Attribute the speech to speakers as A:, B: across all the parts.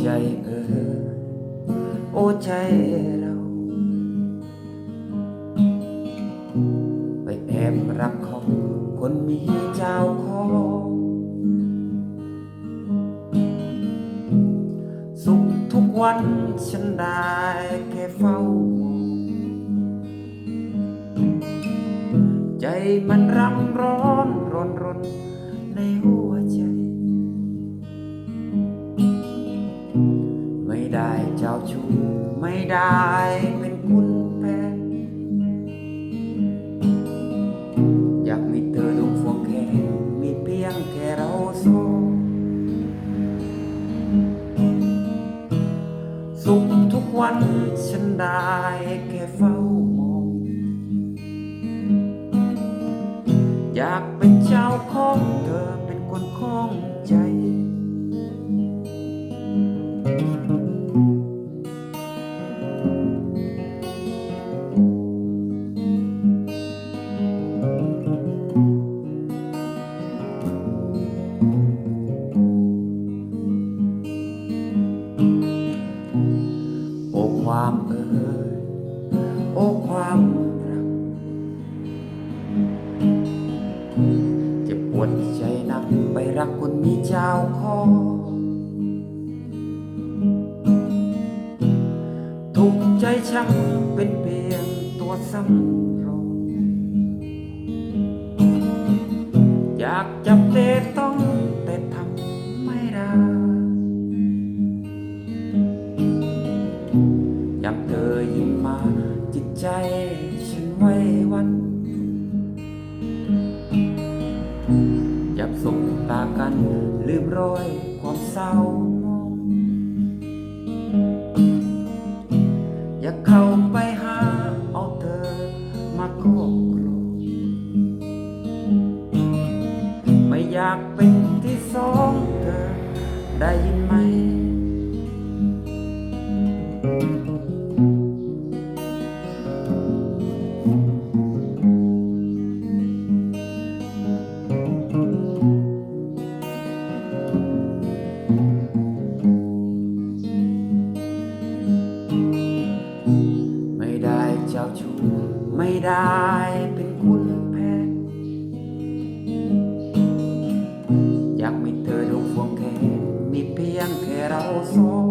A: ใจเออโอ้ใจเรา ไปแอบรักของคนมีเจ้าของ สุขทุกวันฉันได้แค่เฝ้า ใจมันรังร้อน ไม่ได้เป็นคุณแฟนอยากมีเธอดวงฟวงแค่มีเพียงแค่เราสองสุขทุกวันฉันได้แค่เฝ้ามองอยาก โอ้ความเอ่ยโอ้ความรักเจ็บปวดใจนักไปรักคนมีเจ้าของทุกข์ใจช้ำเป็นเพียงตัวสำรองอยากจับเตะ มรอยความเศร้ามองอยากเข้าไปหาเอาเธอมาควบครองไม่อยากเป็นที่สองเธอได้ยินไหม เป็นคุณแพทย์อยากมีเธอดวงฟวงแค่มีเพียงแค่เราสอง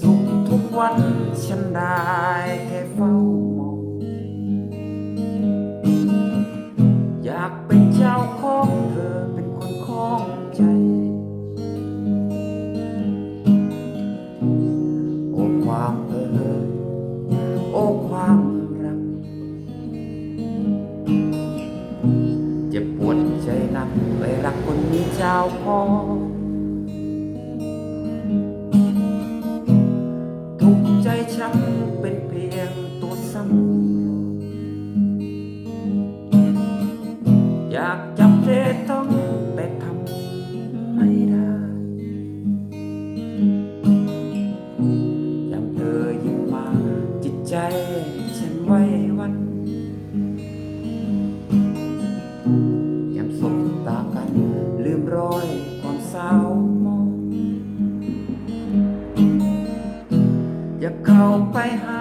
A: สุขทุกวันฉันได้แค่เฝ้า เจ้าของทุกใจช้ำเป็นเพียงตัวซ้ำองอยากจับเทต้อง ไปหา